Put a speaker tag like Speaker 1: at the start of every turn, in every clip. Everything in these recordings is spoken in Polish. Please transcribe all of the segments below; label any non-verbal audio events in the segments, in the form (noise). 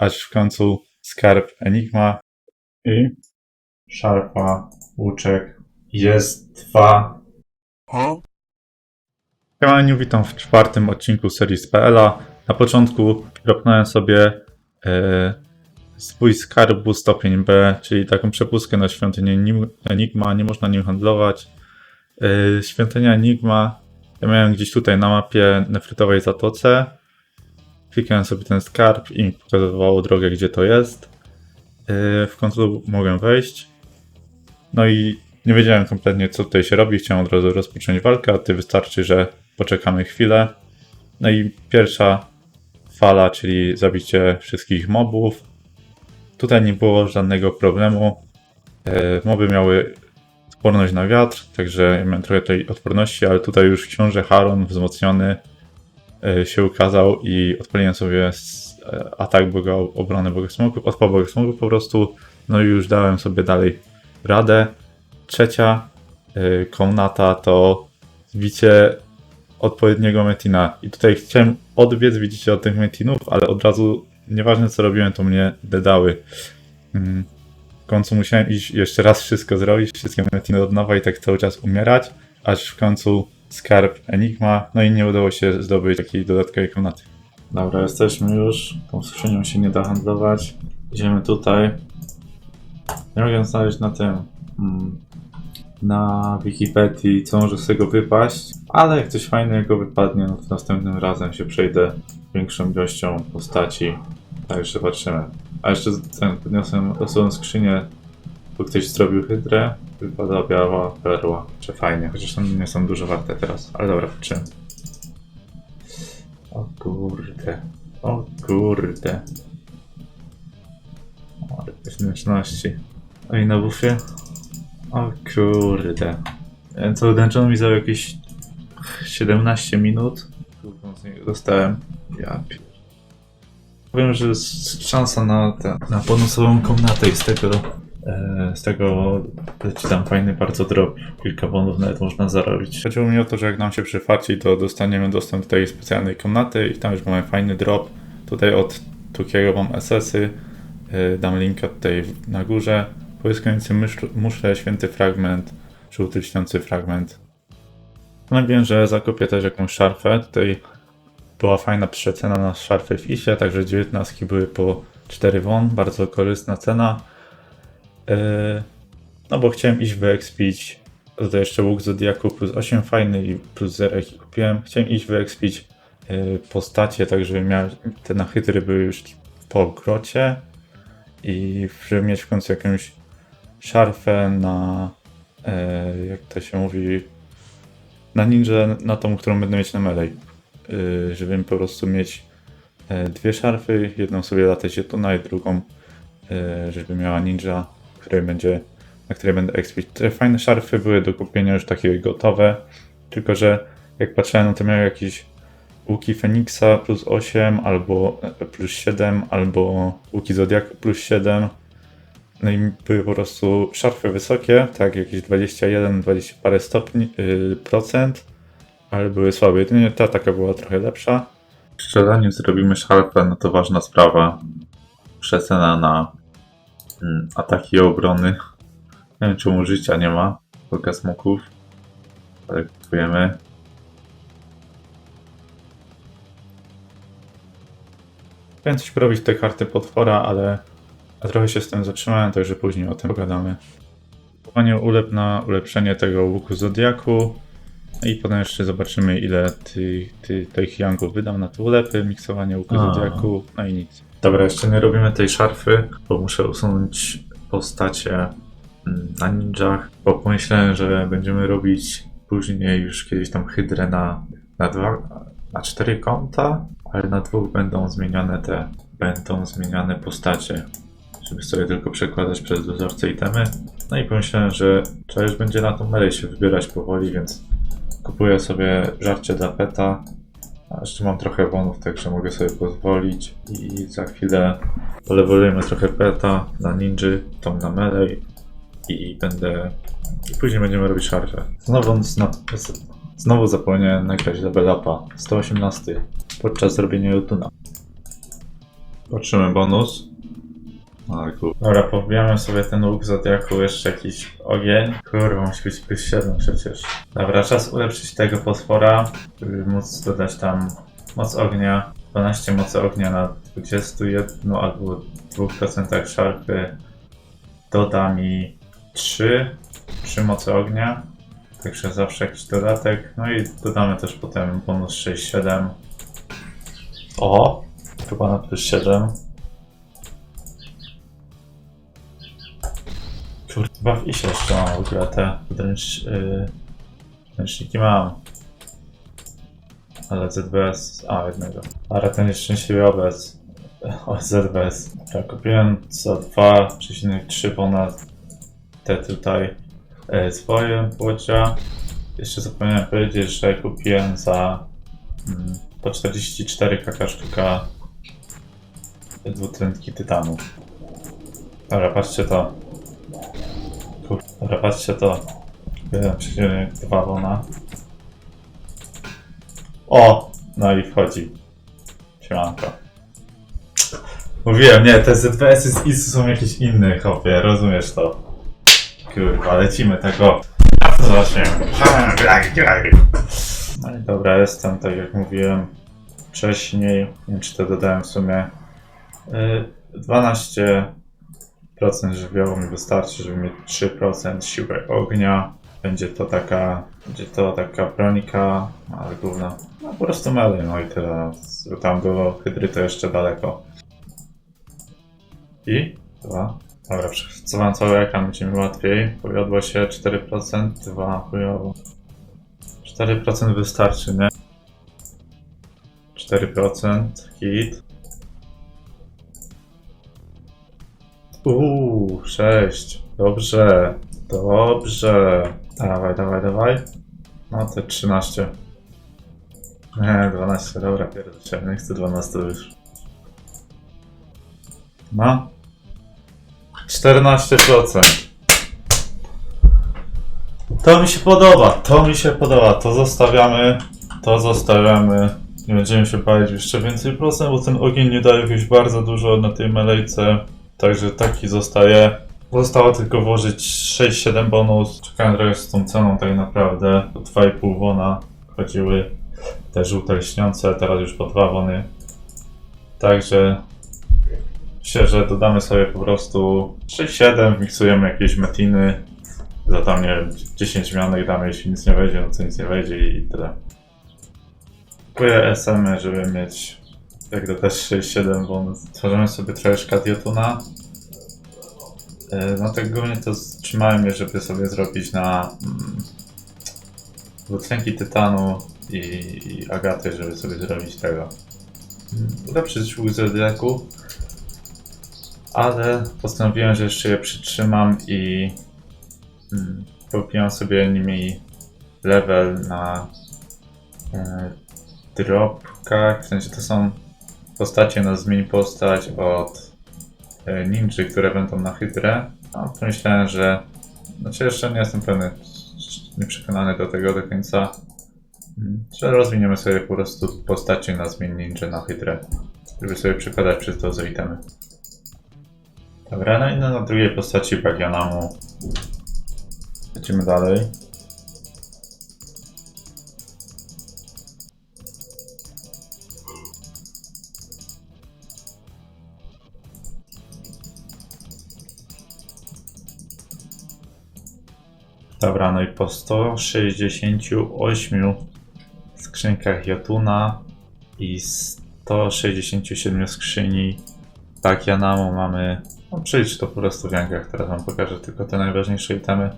Speaker 1: aż w końcu skarb Enigma i szarfa, łuczek. Jest dwa. Siemaniu, witam w czwartym odcinku serii z PL-a. Na początku dropnąłem sobie e, swój skarbu stopień B, czyli taką przepustkę na świątynię Nim- Enigma, nie można nim handlować. E, świątynia Enigma, ja miałem gdzieś tutaj na mapie nefrytowej zatoce. Klikałem sobie ten skarb i mi pokazywało drogę, gdzie to jest. E, w końcu mogłem wejść. No i nie wiedziałem kompletnie, co tutaj się robi. Chciałem od razu rozpocząć walkę, a ty wystarczy, że poczekamy chwilę. No i pierwsza fala, czyli zabicie wszystkich mobów. Tutaj nie było żadnego problemu. E, moby miały odporność na wiatr, także miałem trochę tej odporności, ale tutaj już książę Haron wzmocniony się ukazał i odpaliłem sobie e, atak Boga obrony Boga Smoków, odpał Boga Smoków po prostu, no i już dałem sobie dalej radę. Trzecia y, komnata to zbicie odpowiedniego metina. I tutaj chciałem odbiec, widzicie, od tych metinów, ale od razu, nieważne co robiłem, to mnie dedały. Mm. W końcu musiałem iść jeszcze raz wszystko zrobić, wszystkie metiny od nowa i tak cały czas umierać, aż w końcu skarb Enigma, no i nie udało się zdobyć takiej dodatkowej komnaty. Dobra, jesteśmy już. Tą skrzynią się nie da handlować. Idziemy tutaj. Nie mogę znaleźć na tym. mm, Na Wikipedii, co może z tego wypaść, ale jak coś fajnego wypadnie, no to następnym razem się przejdę większą ilością postaci. Tak, jeszcze zobaczymy. A jeszcze ten, podniosłem osobną skrzynię, bo ktoś zrobił hydrę, wypada biała perła. Czy fajnie, chociaż one nie są dużo warte teraz, ale dobra, czym? O kurde, o kurde. Ale zręczności. A i na bufie? O kurde. E, Co dungeon mi zajął jakieś 17 minut. Kurwa, z niego dostałem. Ja pier... Powiem, że jest szansa na, tę- na bonusową komnatę i z tego z tego leci tam fajny bardzo drop. Kilka bonów nawet można zarobić. Chodziło mi o to, że jak nam się przyfarci, to dostaniemy dostęp do tej specjalnej komnaty i tam już mamy fajny drop. Tutaj od Tukiego mam SS-y. E, Dam linka tutaj na górze. Połyskujący muszle, święty fragment, żółty lśniący fragment. No wiem, że zakupię też jakąś szarfę. Tutaj była fajna przecena na szarfy w ISie, także 19 były po 4 won, bardzo korzystna cena. Yy, no bo chciałem iść wyekspić, tutaj jeszcze łuk Zodiaku plus 8 fajny i plus 0 jaki kupiłem. Chciałem iść wyekspić yy, postacie, tak żeby miał, te nachytry były już po grocie i żeby mieć w końcu jakąś szarfę na, e, jak to się mówi, na ninja, na tą, którą będę mieć na melee. E, żeby po prostu mieć e, dwie szarfy, jedną sobie latać jetona i drugą, e, żeby miała ninja, której będzie, na której będę expić. Te fajne szarfy były do kupienia już takie gotowe, tylko że jak patrzyłem, no to miały jakieś łuki Feniksa plus 8, albo e, plus 7, albo łuki Zodiaku plus 7. No i były po prostu szarfy wysokie, tak jakieś 21, 20 parę stopni, yy, procent, ale były słabe. Jedynie ta taka była trochę lepsza. Jeszcze zanim zrobimy szarfę, no to ważna sprawa. Przecena na ataki i obrony. Nie wiem czemu życia nie ma, tylko smoków. Ale kupujemy. Chciałem coś porobić te karty potwora, ale a trochę się z tym zatrzymałem, także później o tym pogadamy. Kupowanie ulep na ulepszenie tego łuku Zodiaku. No I potem jeszcze zobaczymy, ile ty, ty, tych yangów wydam na te ulepy, miksowanie łuku
Speaker 2: A.
Speaker 1: Zodiaku, no i nic. Dobra, jeszcze nie robimy tej szarfy, bo muszę usunąć postacie mm, na ninjach, bo pomyślałem, że będziemy robić później już kiedyś tam hydrę na, na dwa, na cztery konta, ale na dwóch będą zmieniane te, będą zmieniane postacie żeby sobie tylko przekładać przez dozorcę itemy. No i pomyślałem, że trzeba już będzie na tą melej się wybierać powoli, więc kupuję sobie żarcie dla peta. Jeszcze mam trochę bonów, także mogę sobie pozwolić. I za chwilę polewolujemy trochę peta na ninży, tą na melej i będę... I później będziemy robić szarfę. Znowu, znowu, znowu zapomniałem nagrać level upa. 118 podczas zrobienia Jotuna. Patrzymy bonus. Kur... Dobra, pobijamy sobie ten łuk zodiaku, jeszcze jakiś ogień. Kurwa, musi być plus 7 przecież. Dobra, czas ulepszyć tego potwora, żeby móc dodać tam moc ognia. 12 mocy ognia na 21 albo 2% szarpy doda mi 3, 3 mocy ognia. Także zawsze jakiś dodatek. No i dodamy też potem bonus 6-7. O! Chyba na plus 7. Kurwa, w isie jeszcze mam w ogóle te podręcz, yy, podręczniki mam. Ale ZBS, a jednego. Ale ten jest szczęśliwy obec. O, ZBS. Ja kupiłem za 2,3 ponad te tutaj e, swoje płocia. Jeszcze zapomniałem powiedzieć, że kupiłem za mm, po 44 kaka sztuka dwutlenki tytanu. Dobra, patrzcie to. Kur- Dobra, patrzcie to. Jeden dwa wona. O! No i wchodzi. Siemanko. Mówiłem, nie, te ZWS-y z ISU są jakieś inne, chłopie, rozumiesz to. Kurwa, lecimy tego. A co? No i dobra, jestem, tak jak mówiłem wcześniej. Nie wiem, czy to dodałem w sumie. Yy, 12% żywiołu mi wystarczy, żeby mieć 3% siły ognia. Będzie to taka, będzie to taka bronika, ale główna, no po prostu melee, no i tyle. Tam do hydry to jeszcze daleko. I? Dwa. Dobra, przepracowałem cały ekran, będzie mi łatwiej. Powiodło się 4%, 2 chujowo. 4% wystarczy, nie? 4% hit. Uuu, 6. Dobrze, dobrze. Dawaj, dawaj, dawaj. No to 13. Nie, 12, dobra, pierdolę, nie chcę 12 już. No. 14%. To mi się podoba, to mi się podoba. To zostawiamy, to zostawiamy. Nie będziemy się bawić jeszcze więcej procent, bo ten ogień nie daje jakoś bardzo dużo na tej melejce. Także taki zostaje. Zostało tylko włożyć 6-7 bonus. Czekałem trochę z tą ceną tak naprawdę. Po 2,5 wona chodziły te żółte lśniące, teraz już po 2 wony. Także Myślę, że dodamy sobie po prostu 6-7, miksujemy jakieś metiny. Za tam, nie wiem, 10 mianek damy, jeśli nic nie wejdzie, no to nic nie wejdzie i tyle. Kupuję SM, żeby mieć jak to też 6-7 bonus. Tworzymy sobie trochę szkat Jotuna. Yy, No tak głównie to trzymałem je, żeby sobie zrobić na mm, dwutlenki tytanu i, i agaty, żeby sobie zrobić tego. Mm, Ulepszyć łuk zodiaku ale postanowiłem, że jeszcze je przytrzymam i mm, popijam sobie nimi level na e, dropkach. W sensie to są postacie na zmień postać od e, ninja, które będą na hydrę. No, pomyślałem, że znaczy jeszcze nie jestem pewny, nie przekonany do tego do końca, mm, że rozwiniemy sobie po prostu postacie na zmień ninja na hydrę, żeby sobie przykładać przez to z. Dobra, no i na, drugiej postaci Bagianamu. Lecimy dalej. Dobra, no i po 168 skrzynkach Jotuna i 167 skrzyni Bagianamu mamy no przejdź to po prostu w jankach, teraz wam pokażę tylko te najważniejsze itemy.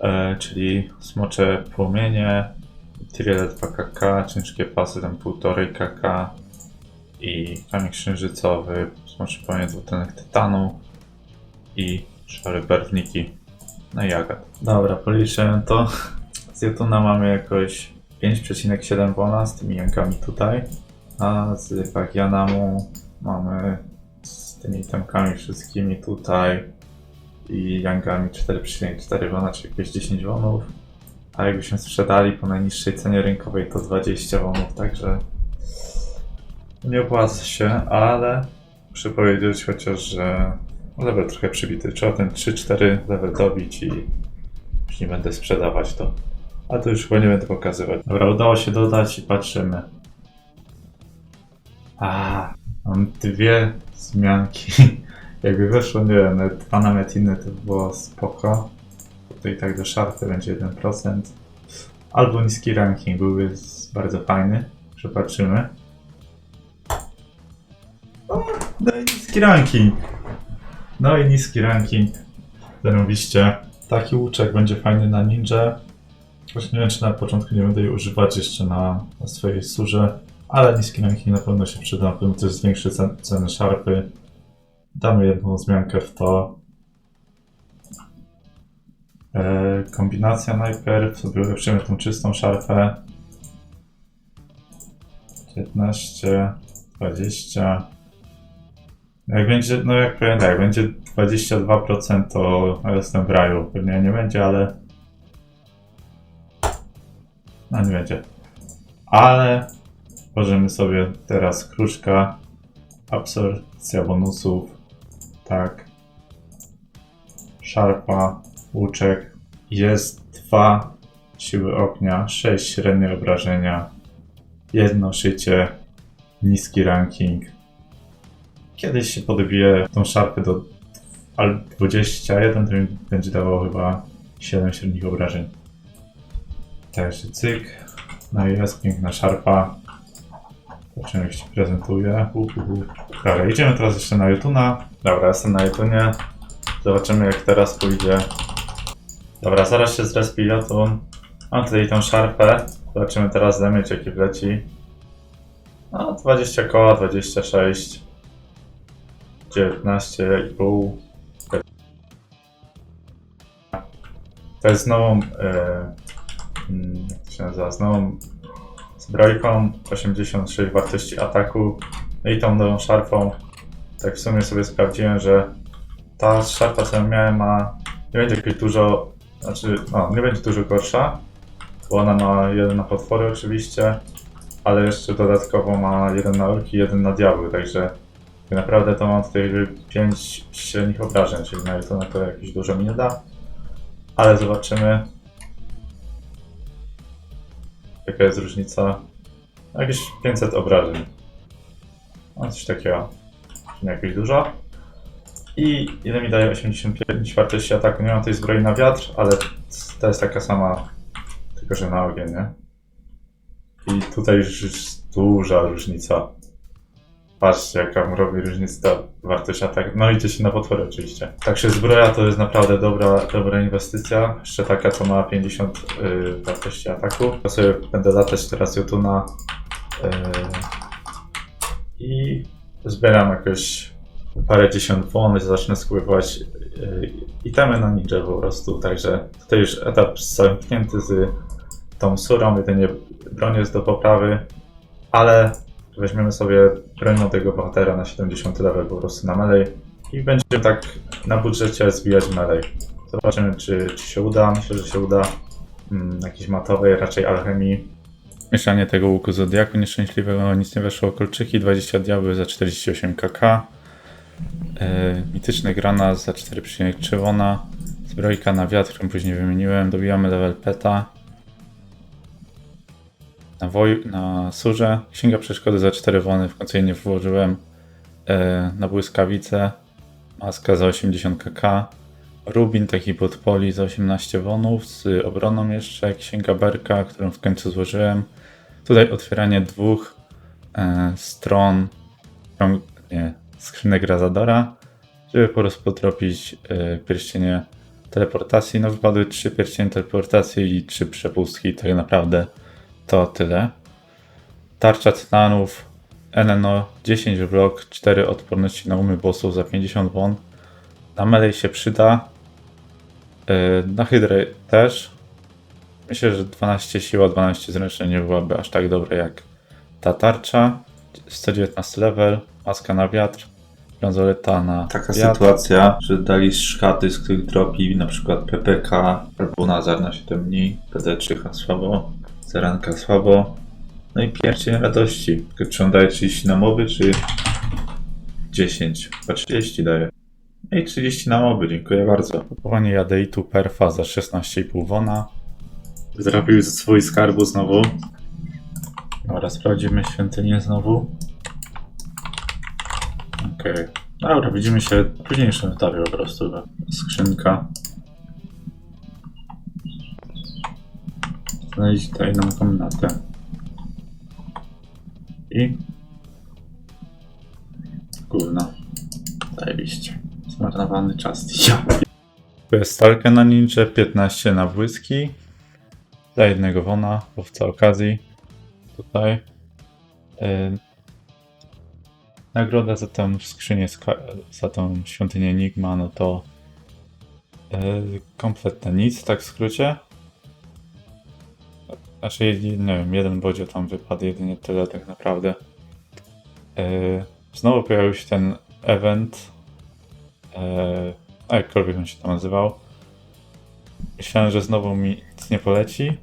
Speaker 1: E, czyli smocze płomienie, tyrele 2kk, ciężkie pasy tam 1,5 kk i kamień księżycowy, smocze płomienie dwutlenek tytanu i szare barwniki. Agat. Dobra, policzyłem to. Z Jotuna mamy jakoś 5,7 wona z tymi jankami tutaj, a z Bagianamu mamy z tymi temkami wszystkimi tutaj i yangami 4,4 wona, czyli jakieś 10 wonów. A jakbyśmy sprzedali po najniższej cenie rynkowej to 20 wonów, także nie opłaca się, ale Muszę powiedzieć chociaż, że level trochę przybity. Trzeba ten 3-4 level dobić i już nie będę sprzedawać to. A to już chyba nie będę pokazywać. Dobra, udało się dodać i patrzymy. A, mam dwie zmianki. (laughs) Jakby weszło, nie wiem, dwa na metiny to by było spoko. Tutaj tak do szarty będzie 1%. Albo niski ranking byłby bardzo fajny. Przepatrzymy. O, no i niski ranking. No i niski ranking. Zarobiście. Taki łuczek będzie fajny na ninja. Właśnie nie wiem, czy na początku nie będę jej używać jeszcze na, na swojej surze. Ale niski ranking na pewno się przyda, na pewno też zwiększy cen, ceny szarpy. Damy jedną zmiankę w to. E, kombinacja najpierw, sobie ulepszymy tą czystą szarfę. 15, 20. Jak będzie, no jak powiem tak, będzie 22% to jestem w raju. Pewnie nie będzie, ale... No nie będzie. Ale możemy sobie teraz kruszka, absorpcja bonusów, tak, szarpa, łuczek, jest dwa siły ognia, 6 średnie obrażenia, jedno szycie, niski ranking. Kiedyś się podbije tą szarpę do al 21, to mi będzie dawało chyba 7 średnich obrażeń. Także cyk. No jest piękna szarpa. Zobaczymy jak się prezentuje. Uh. Dobra, idziemy teraz jeszcze na Jutuna. Dobra, jestem na Jutunie. Zobaczymy jak teraz pójdzie. Dobra, zaraz się zrespi Jotun. Mam tutaj tą szarpę. Zobaczymy teraz damage jaki wleci. No, 20 koła, 26. 19,5. To jest nową, e, mm, jak się nazywa, z nową zbrojką, 86 wartości ataku, no i tą nową szarpą. Tak w sumie sobie sprawdziłem, że ta szarpa, co miałem, ma, nie będzie jakoś dużo, znaczy, no, nie będzie dużo gorsza, bo ona ma jeden na potwory oczywiście, ale jeszcze dodatkowo ma jeden na orki, jeden na diabły, także naprawdę to mam tutaj 5 średnich obrażeń, czyli na to na to jakieś dużo mi nie da. Ale zobaczymy. Jaka jest różnica? Jakieś 500 obrażeń. No coś takiego. Nie jakoś dużo. I ile mi daje 85 wartości ataku? Nie mam tej zbroi na wiatr, ale to jest taka sama, tylko że na ogień, nie? I tutaj już jest duża różnica. Patrzcie, jaka robi różnicę ta wartość ataku. No idzie się na potwory oczywiście. Także zbroja to jest naprawdę dobra, dobra inwestycja. Jeszcze taka, co ma 50 y, wartości ataku. Ja sobie będę latać teraz Jotuna y, i zbieram jakoś parę dziesiąt won, zacznę skływać y, itemy na ninja po prostu. Także tutaj już etap zamknięty z tą surą, jedynie broń jest do poprawy, ale weźmiemy sobie broń tego bohatera na 70 level po prostu na melee i będziemy tak na budżecie zbijać melee. Zobaczymy, czy, czy się uda. Myślę, że się uda. Mm, jakiejś matowej, raczej alchemii. Mieszanie tego łuku zodiaku nieszczęśliwego, nic nie weszło. Kolczyki 20 diabły za 48 kk. Yy, mityczny granat za 4,3 wona. Zbrojka na wiatr, którą później wymieniłem. Dobijamy level peta na, woj- na surze. Księga przeszkody za 4 wony, w końcu jej nie włożyłem. E, na błyskawicę. Maska za 80 kk. Rubin taki pod poli za 18 wonów. Z obroną jeszcze. Księga berka, którą w końcu złożyłem. Tutaj otwieranie dwóch e, stron nie, skrzynek Razadora, żeby po prostu potropić e, pierścienie teleportacji. No wypadły trzy pierścienie teleportacji i trzy przepustki. Tak naprawdę to tyle. Tarcza tytanów, NNO 10 blok, 4 odporności na umy bossów za 50 won. Na melee się przyda. Yy, Na hydrę też. Myślę, że 12 siła, 12 zręczne nie byłaby aż tak dobre jak ta tarcza. 119 level, maska na wiatr, bransoleta na
Speaker 2: Taka
Speaker 1: wiatr.
Speaker 2: sytuacja, że dali szkaty, z których dropi na przykład PPK albo Nazar na 7 dni, PD3 słabo, Zaranka słabo, no i pierścień radości. Tylko Czy on daje 30 na moby, czy, 10, chyba 30 daje. No I 30 na moby, dziękuję bardzo.
Speaker 1: Kupowanie jadeitu perfa za 16,5 wona.
Speaker 2: Zrobił swój skarbu znowu. Dobra, sprawdzimy świątynię znowu. Okej. Dobra, widzimy się w późniejszym etapie po prostu. Skrzynka. Znaleźć tajną komnatę. I... Gówno. Zajebiście. Zmarnowany czas. Ja
Speaker 1: stalkę na ninja, 15 na błyski. Za jednego wona, łowca okazji. Tutaj. Nagroda za tę skrzynię, za tą świątynię Enigma, no to yy, kompletne nic, tak w skrócie. Znaczy, nie wiem, jeden bodzio tam wypadł, jedynie tyle tak naprawdę. Yy, znowu pojawił się ten event. Yy, jakkolwiek on się tam nazywał. Myślałem, że znowu mi nic nie poleci,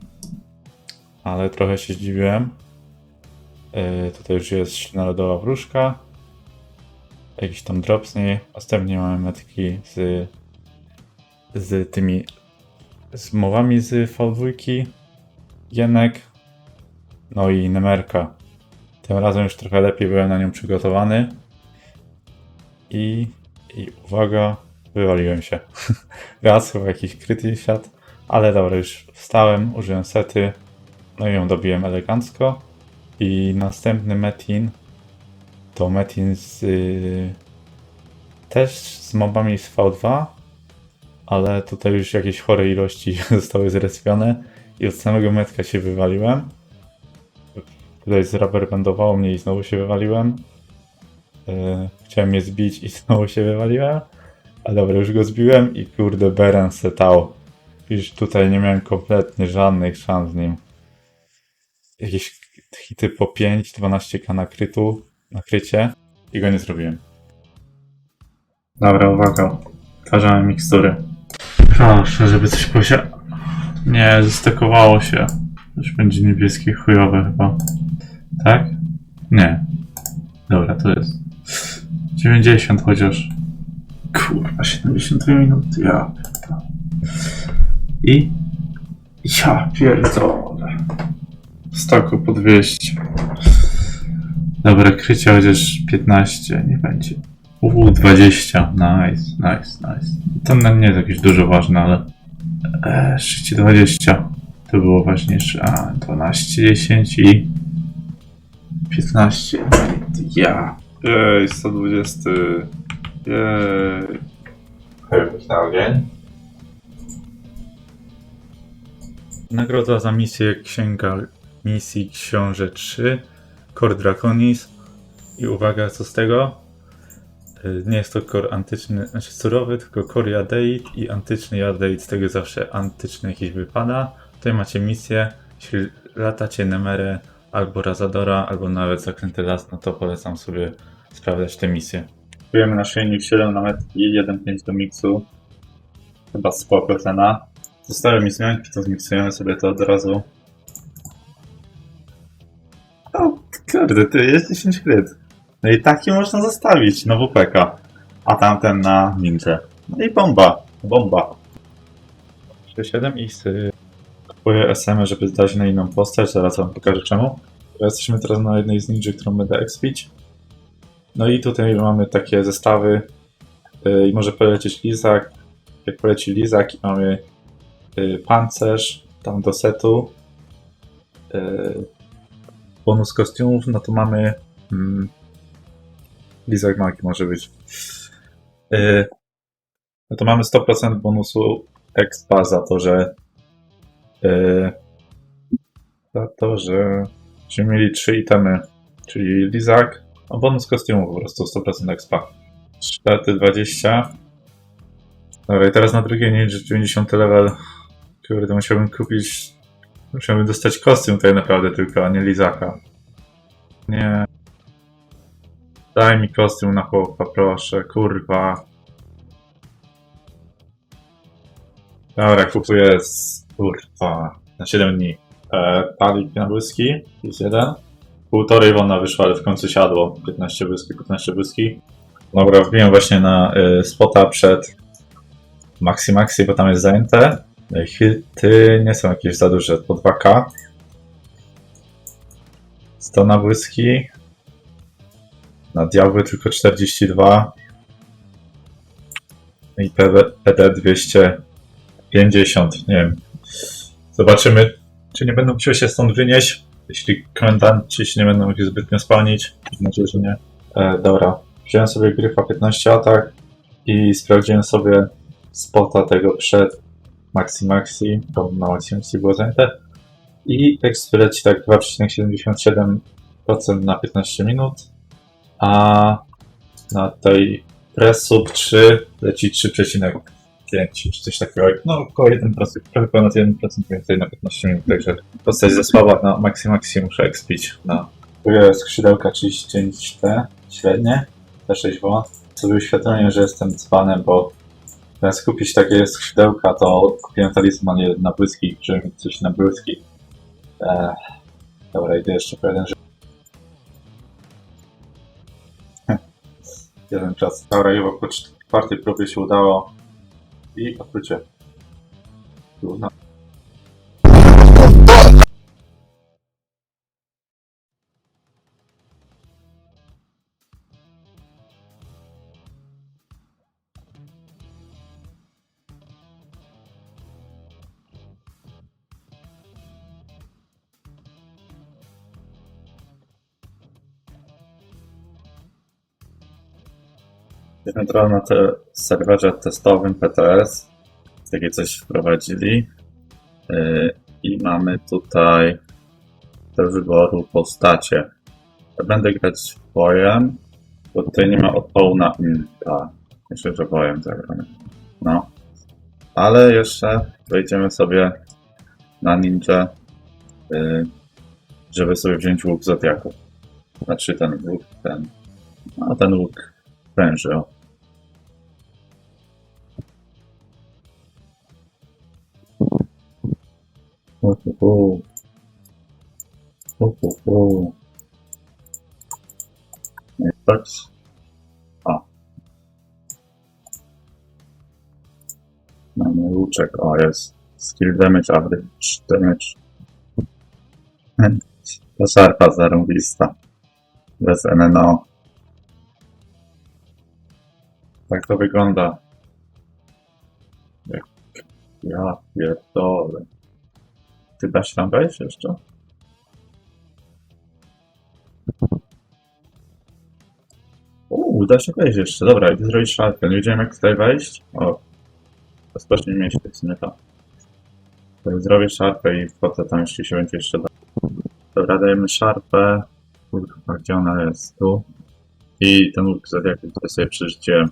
Speaker 1: ale trochę się zdziwiłem. Yy, tutaj już jest narodowa wróżka. Jakiś tam drop z niej. Następnie mamy metki z, z tymi z mowami z V2. Jenek. No i Nemerka. Tym razem już trochę lepiej byłem na nią przygotowany. I, i uwaga, wywaliłem się. (laughs) Raz chyba jakiś kryty siadł, ale dobra, już wstałem, użyłem sety, no i ją dobiłem elegancko. I następny metin to metin z y, też z mobami z V2, ale tutaj już jakieś chore ilości (laughs) zostały zrespione i od samego metka się wywaliłem. Tutaj zraberbendowało mnie i znowu się wywaliłem. Y, chciałem je zbić i (laughs) znowu się wywaliłem. A dobra, już go zbiłem i kurde Beren setał. Już tutaj nie miałem kompletnie żadnych szans z nim. Jakieś hity po 5, 12k na krytu, na krycie i go nie zrobiłem.
Speaker 2: Dobra, uwaga. Twarzamy mikstury. Proszę, żeby coś posia... Nie, zestekowało się. Już będzie niebieskie chujowe chyba. Tak? Nie. Dobra, to jest. 90 chociaż. Kurwa, 72 minuty, ja. I... Ja pierdolę. W stoku po 200. Dobra, krycie chociaż 15, nie będzie. Uuu, 20. Nice, nice, nice. To na nie jest jakieś dużo ważne, ale... E, 20 to było ważniejsze. A, 12, 10 i... 15. Ja. Jej, 120. Jej.
Speaker 3: Chybić na ogień.
Speaker 1: Nagroda za misję Księga Misji Książę 3, Kor Draconis. I uwaga, co z tego? Y, Nie jest to kor antyczny, znaczy surowy, tylko kor jadeit i antyczny jadeit, z tego zawsze antyczny jakiś wypada. Tutaj macie misję, jeśli latacie Nemerę albo Razadora, albo nawet Zaklęty Las, no to polecam sobie sprawdzać te misje.
Speaker 2: Kupujemy naszyjnik 7 na metki, 1,5 do miksu. Chyba spoko cena. Zostały mi zmianki, to zmiksujemy sobie to od razu. O, kurde, ty jest 10 kryt. No i taki można zostawić, no WPK. A tamten na ninja. No i bomba, bomba.
Speaker 1: 7 i.
Speaker 2: Kupuję SM, żeby zdać na inną postać, zaraz wam pokażę czemu. Jesteśmy teraz na jednej z ninja, którą będę expić. No i tutaj mamy takie zestawy yy, i może polecieć Lizak. Jak poleci Lizak i mamy yy, pancerz tam do setu, yy, bonus kostiumów, no to mamy mm, Lizak Maki może być. Yy, no to mamy 100% bonusu expa za to, że yy, za to, że że mieli trzy itemy, czyli Lizak, a bonus kostiumu po prostu 100% expa. 4 20. Dobra, i teraz na drugiej ninja 90 level. Kurde, musiałbym kupić. Musiałbym dostać kostium tutaj naprawdę tylko, a nie Lizaka. Nie. Daj mi kostium na chłopa, proszę, kurwa. Dobra, kupuję z... kurwa. Na 7 dni. E, na błyski, jest jeden. Półtorej wona wyszła, ale w końcu siadło. 15 błyski, 15 błyski. Dobra, wbiłem właśnie na y, spota przed Maxi Maxi, bo tam jest zajęte. Y, Hity nie są jakieś za duże, po 2K. 100 na błyski. Na diabły tylko 42. I PD, PD 250, nie wiem. Zobaczymy, czy nie będą musiały się stąd wynieść. Jeśli komendanci się nie będą mogli zbytnio spalnić. Mam nadzieję, że nie. E, dobra, wziąłem sobie gryfa 15 atak i sprawdziłem sobie spota tego przed Maxi Maxi, bo na Maxi Maxi było zajęte. I tekst leci tak 2,77% na 15 minut, a na tej Presub 3 leci 3,5 czy coś takiego. No około 1%, trochę ponad 1% więcej na 15 minut, także postać za słaba na Maxi Maxi muszę expić na skrzydełka 39T, średnie, T6W. Sobie uświadomiłem, że jestem dzbanem, bo zamiast kupić takie skrzydełka, to kupiłem talizman na błyski, żeby mieć coś na błyski. Eee, dobra, idę jeszcze po jeden, że... jeden czas. Chyba po czwartej próbie się udało. I odkrycie. Trudno. Na te serwerze testowym PTS. Takie coś wprowadzili. Yy, I mamy tutaj do wyboru postacie. Będę grać bojem, bo tutaj nie ma odpołu na inta. Myślę, że bojem zagramy. No. Ale jeszcze wejdziemy sobie na ninja, yy, żeby sobie wziąć łuk Zodiaku. Znaczy ten łuk, ten. No ten łuk węży, o. Uhuhu. Uhuhu. Nie, tak. O. Mamy łuczek, o jest. Skill damage, average damage. To szarpa zarąbista. Bez NNO. Tak to wygląda. Jak ja pierdolę. Ty tam wejść jeszcze? Uuu, da się wejść jeszcze. Dobra, idę zrobić szarpę. Nie wiedziałem jak tutaj wejść. O, rozpocznij mieście, w sumie to. To Zrobię szarpę i wchodzę tam, jeśli się będzie jeszcze da. Dobra, dajemy szarpę. Kurwa, gdzie ona jest? Tu. I ten łuk zodiaku, który sobie przeżyciłem.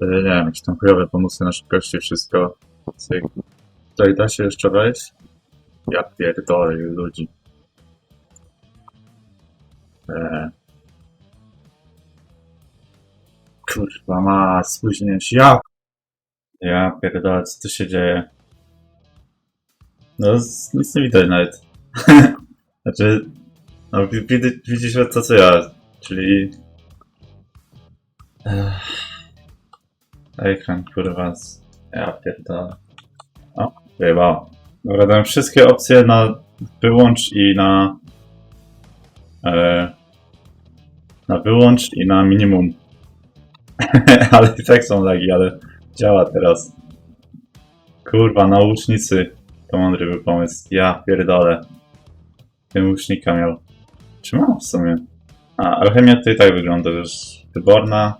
Speaker 2: E, Nie wiem, jakieś tam chujowe pomysły na szybkości, wszystko. Tutaj da się jeszcze wejść? Ja pierdolę ludzi. Eee. Kurwa ma, spóźnię się. Ja! Ja pierdolę, co tu się dzieje? No, nic nie widać nawet. (laughs) znaczy, no wi- widzisz, to co ja, czyli... Ech. Ekran, kurwa, ja pierdolę. O, wyjebało. Dobra, dałem wszystkie opcje na wyłącz i na. E, na wyłącz i na minimum. (laughs) ale i tak są lagi, ale działa teraz. Kurwa, naucznicy. To mądry był pomysł. Ja pierdolę. Tym łucznika miał. Czy mam w sumie? A, alchemia i tak wygląda już wyborna.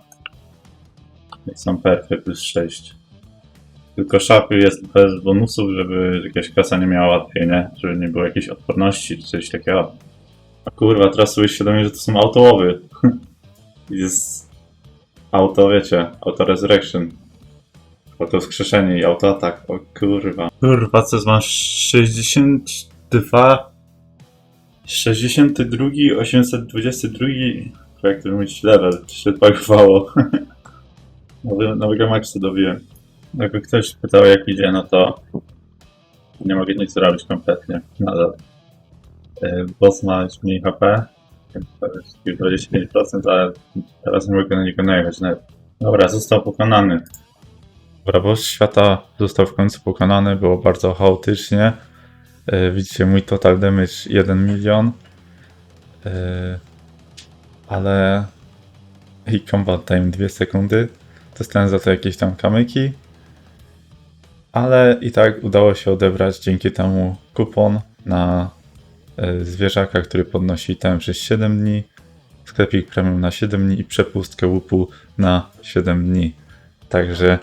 Speaker 2: Są perfy plus 6. Tylko szapy jest bez bonusów, żeby jakaś klasa nie miała łatwiej, nie? Żeby nie było jakiejś odporności czy coś takiego. A kurwa, teraz sobie świadomie, że to są autołowy. (laughs) jest auto, wiecie, auto resurrection. Auto wskrzeszenie i auto atak. O kurwa. Kurwa, co mam 62... 62, 822, jak to mówić, level, to się pagowało. (laughs) Nowy, nowego maxu dobiłem. Jakby ktoś pytał jak idzie, no to nie mogę nic zrobić kompletnie. Nadal. Yy, Boss ma mniej HP, to jest 25%, ale teraz nie mogę na niego najechać nawet. Dobra, został pokonany.
Speaker 1: Dobra, boss świata został w końcu pokonany, było bardzo chaotycznie. E, widzicie, mój total damage 1 milion. E, ale... I combat time 2 sekundy. Dostałem za to jakieś tam kamyki. Ale i tak udało się odebrać dzięki temu kupon na e, zwierzaka, który podnosi ten przez 7 dni. Sklepik premium na 7 dni i przepustkę łupu na 7 dni. Także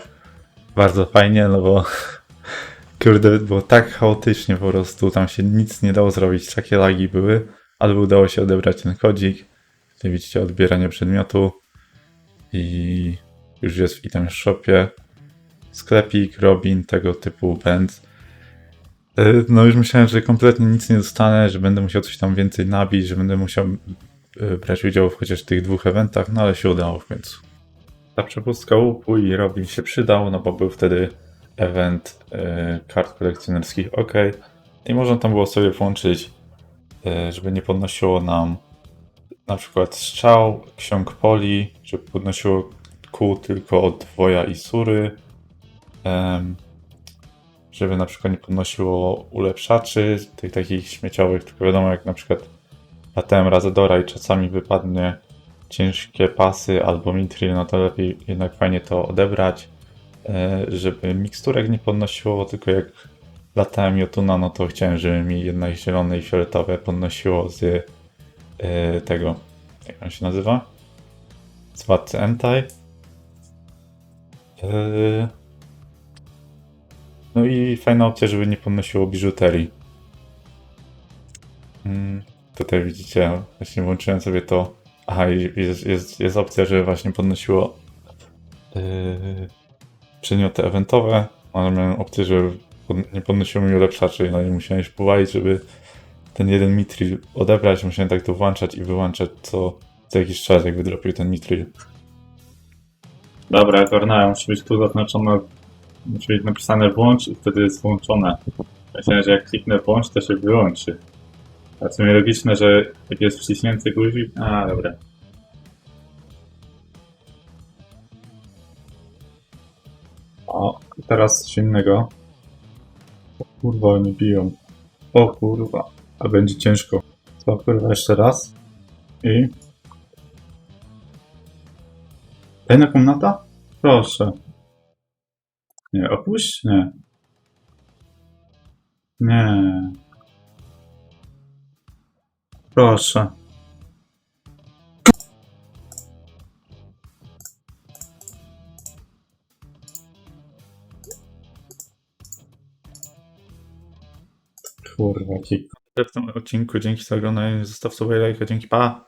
Speaker 1: bardzo fajnie, no bo (laughs) kurde, było tak chaotycznie po prostu, tam się nic nie dało zrobić, takie lagi były, ale udało się odebrać ten kodzik, gdzie widzicie odbieranie przedmiotu i już jest w item shopie sklepik, Robin, tego typu band. No już myślałem, że kompletnie nic nie dostanę, że będę musiał coś tam więcej nabić, że będę musiał y, brać udział w chociaż tych dwóch eventach, no ale się udało w końcu. Ta przepustka łupu i Robin się przydał, no bo był wtedy event e, kart kolekcjonerskich OK. I można tam było sobie włączyć, e, żeby nie podnosiło nam na przykład strzał, ksiąg poli, żeby podnosiło kół tylko od woja i sury. Żeby na przykład nie podnosiło ulepszaczy, tych takich śmieciowych, tylko wiadomo jak na przykład ATM Razedora i czasami wypadnie ciężkie pasy albo mitril, no to lepiej jednak fajnie to odebrać, e, żeby miksturek nie podnosiło, tylko jak latałem Jotuna, no to chciałem, żeby mi jednak zielone i fioletowe podnosiło z e, tego, jak on się nazywa? Z Entai. E, No i fajna opcja, żeby nie podnosiło biżuterii. Mm, Tutaj widzicie, właśnie włączyłem sobie to Aha, jest, jest, jest opcja, że właśnie podnosiło yy, przedmioty eventowe, ale miałem opcję, że pod, nie podnosiło mi ulepszaczy, no i musiałem się powalić, żeby ten jeden mitril odebrać, musiałem tak to włączać i wyłączać co, co jakiś czas, jak wydropił ten mitril.
Speaker 2: Dobra, ogarnąłem, musi być tu zaznaczone, musi być napisane włącz i wtedy jest włączone. Myślałem, że jak kliknę włącz, to się wyłączy. A w sumie logiczne, że jak jest wciśnięty guzik... A, dobra. O, teraz coś innego. O kurwa, oni biją. O kurwa, a będzie ciężko. To kurwa jeszcze raz. I... Tajna komnata? Proszę. Nie, opuść? Nie. Nie. Proszę. Kurwa.
Speaker 1: W tym odcinku dzięki za oglądanie, zostaw sobie lajka, dzięki, pa!